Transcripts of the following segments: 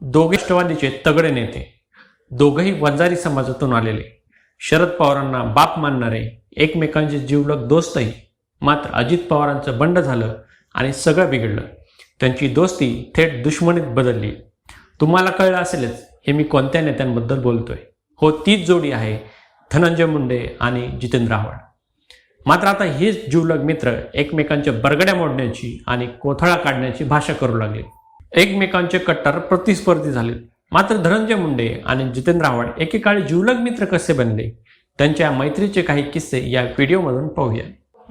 दोघे राष्ट्रवादीचे तगडे नेते दोघंही वंजारी समाजातून आलेले. शरद पवारांना बाप मानणारे एकमेकांचे जीवलग दोस्तही मात्र अजित पवारांचं बंड झालं आणि सगळं बिघडलं. त्यांची दोस्ती थेट दुश्मनीत बदलली. तुम्हाला कळलं असेलच हे मी कोणत्या नेत्यांबद्दल बोलतोय. हो तीच जोडी आहे धनंजय मुंडे आणि जितेंद्र आव्हाड. मात्र आता हेच जीवलग मित्र एकमेकांच्या बरगड्या मोडण्याची आणि कोथळा काढण्याची भाषा करू लागले. एकमेकांचे कट्टर प्रतिस्पर्धी झाले. मात्र धनंजय मुंडे आणि जितेंद्र आव्हाड एकेकाळी जीवलग मित्र कसे बनले? त्यांच्या मैत्रीचे काही किस्से या व्हिडिओमधून पाहूया.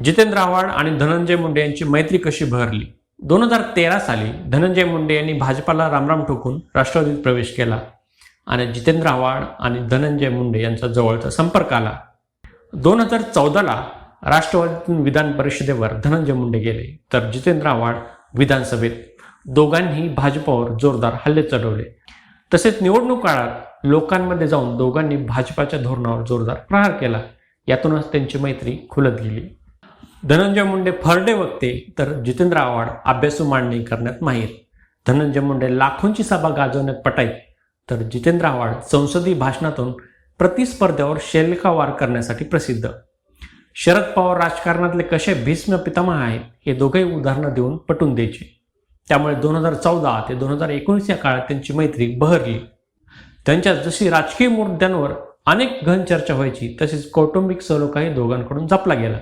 जितेंद्र आव्हाड आणि धनंजय मुंडे यांची मैत्री कशी बहरली? दोन हजार तेरा साली धनंजय मुंडे यांनी भाजपाला रामराम ठोकून राष्ट्रवादीत प्रवेश केला आणि जितेंद्र आव्हाड आणि धनंजय मुंडे यांचा जवळचा संपर्क आला. दोन हजार चौदाला राष्ट्रवादीतून विधान परिषदेवर धनंजय मुंडे गेले. तर जितेंद्र आव्हाड विधानसभेत दोघांनी भाजपावर जोरदार हल्ले चढवले. तसेच निवडणूक काळात लोकांमध्ये जाऊन दोघांनी भाजपाच्या धोरणावर जोरदार प्रहार केला. यातूनच त्यांची मैत्री खुलत गेली. धनंजय मुंडे फरडे वक्ते तर जितेंद्र आव्हाड अभ्यासू मांडणी करण्यात माहीर. धनंजय मुंडे लाखोंची सभा गाजवण्यात पटाईत तर जितेंद्र आव्हाड संसदीय भाषणातून प्रतिस्पर्ध्यावर शेलकावार करण्यासाठी प्रसिद्ध. शरद पवार राजकारणातले कसे भीष्म पितामह आहेत हे दोघेही उदाहरणं देऊन पटून द्यायचे. त्यामुळे दोन हजार चौदा ते दोन हजार एकोणीस या काळात त्यांची मैत्री बहरली. त्यांच्या जशी राजकीय मुद्द्यांवर अनेक घन चर्चा व्हायची तसेच कौटुंबिक सलोखाही दोघांकडून जपला गेला.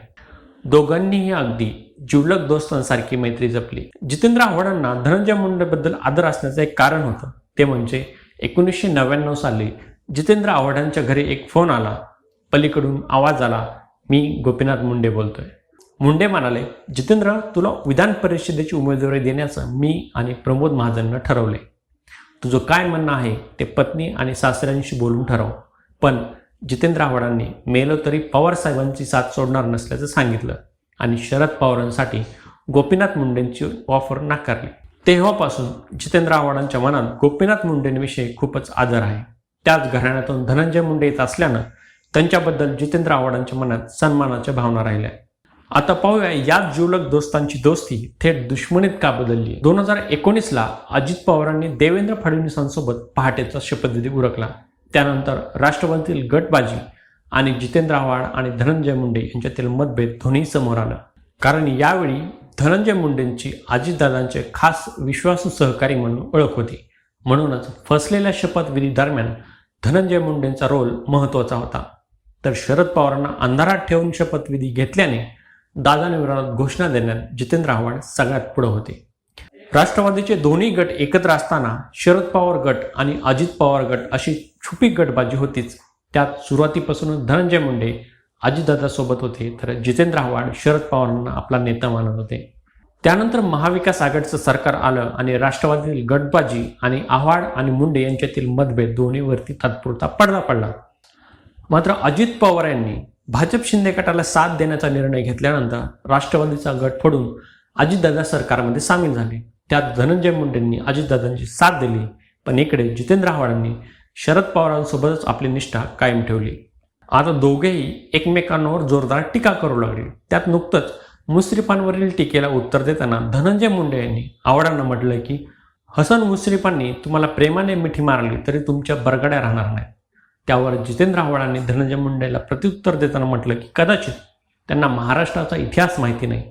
दोघांनीही अगदी जिवलक दोस्तांसारखी मैत्री जपली. जितेंद्र आव्हाडांना धनंजय मुंडेबद्दल आदर असण्याचं एक कारण होतं. ते म्हणजे एकोणीसशे नव्याण्णव साली जितेंद्र आव्हाडांच्या घरी एक फोन आला. पलीकडून आवाज आला मी गोपीनाथ मुंडे बोलतोय. मुंडे म्हणाले जितेंद्र तुला विधान परिषदेची उमेदवारी देण्याचं मी आणि प्रमोद महाजननं ठरवले. तुझं काय म्हणणं आहे ते पत्नी आणि सासऱ्यांशी बोलून ठरव. पण जितेंद्र आव्हाडांनी मेलो तरी पवार साहेबांची साथ सोडणार नसल्याचं सांगितलं आणि शरद पवारांसाठी गोपीनाथ मुंडेंची ऑफर नाकारली. तेव्हापासून जितेंद्र आव्हाडांच्या मनात गोपीनाथ मुंडेंविषयी खूपच आदर आहे. त्याच घराण्यातून धनंजय मुंडे येत असल्यानं त्यांच्याबद्दल जितेंद्र आव्हाडांच्या मनात सन्मानाच्या भावना राहिल्या. आता पाहूया याच जीवलक दोस्तांची दोस्ती थेट दुश्मनीत का बदलली? दोन हजार एकोणीसला अजित पवारांनी देवेंद्र फडणवीसांसोबत पहाटेचा शपथविधी उरकला. त्यानंतर राष्ट्रवादीतील गटबाजी आणि जितेंद्र आव्हाड आणि धनंजय मुंडे यांच्यातील मतभेद दोन्ही समोर आलं. कारण यावेळी धनंजय मुंडेंची अजितदादांचे खास विश्वासू सहकारी म्हणून ओळख होती. म्हणूनच फसलेल्या शपथविधी दरम्यान धनंजय मुंडेंचा रोल महत्त्वाचा होता. तर शरद पवारांना अंधारात ठेवून शपथविधी घेतल्याने दादांविरोधात घोषणा देण्यात जितेंद्र आव्हाड सगळ्यात पुढे होते. राष्ट्रवादीचे दोन्ही गट एकत्र असताना शरद पवार गट आणि अजित पवार गट अशी छुपी गटबाजी होतीच. त्यात सुरुवातीपासूनच धनंजय मुंडे अजितदादासोबत होते तर जितेंद्र आव्हाड शरद पवारांना आपला नेता मानत होते. त्यानंतर महाविकास आघाडीचं सरकार आलं आणि राष्ट्रवादीतील गटबाजी आणि आव्हाड आणि मुंडे यांच्यातील मतभेद दोन्हीवरती तात्पुरता पडदा पडला. मात्र अजित पवार यांनी भाजप शिंदे गटाला साथ देण्याचा निर्णय घेतल्यानंतर राष्ट्रवादीचा गट फोडून अजितदादा सरकारमध्ये सामील झाले. त्यात धनंजय मुंडेंनी अजितदादांची साथ दिली पण इकडे जितेंद्र आव्हाडांनी शरद पवारांसोबतच आपली निष्ठा कायम ठेवली. आता दोघेही एकमेकांवर जोरदार टीका करू लागले. त्यात नुकतंच मुश्रीफांवरील टीकेला उत्तर देताना धनंजय मुंडे यांनी आव्हाडांना म्हटलं की हसन मुश्रीफांनी तुम्हाला प्रेमाने मिठी मारली तरी तुमच्या बरगड्या राहणार नाही त्यावर जितेंद्र आव्हाडांनी धनंजय मुंडेला प्रत्युत्तर देताना म्हटलं की कदाचित त्यांना महाराष्ट्राचा इतिहास माहिती नाही.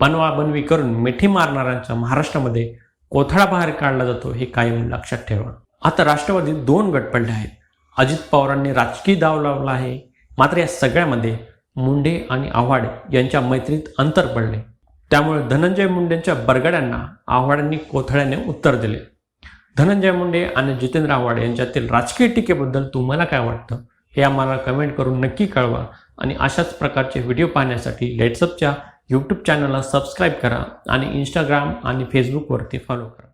बनवाबनवी करून मिठी मारणाऱ्यांचा महाराष्ट्रामध्ये कोथळा बाहेर काढला जातो हे कायम लक्षात ठेवा. आता राष्ट्रवादीत दोन गट पडले आहेत. अजित पवारांनी राजकीय दाव लावला आहे. मात्र या सगळ्यामध्ये मुंडे आणि आव्हाड यांच्या मैत्रीत अंतर पडले. त्यामुळे धनंजय मुंडेंच्या बरगड्यांना आव्हाडांनी कोथळ्याने उत्तर दिले. धनंजय मुंडे आणि जितेंद्र आव्हाड यांच्यातील राजकीय टीकेबद्दल तुम्हाला काय वाटतं? हे आम्हाला कमेंट करून नक्की कळवा. आणि अशाच प्रकारचे व्हिडिओ पाहण्यासाठी लेट्सअपच्या यूट्यूब चॅनलला सबस्क्राईब करा आणि इंस्टाग्राम आणि फेसबुकवरती फॉलो करा.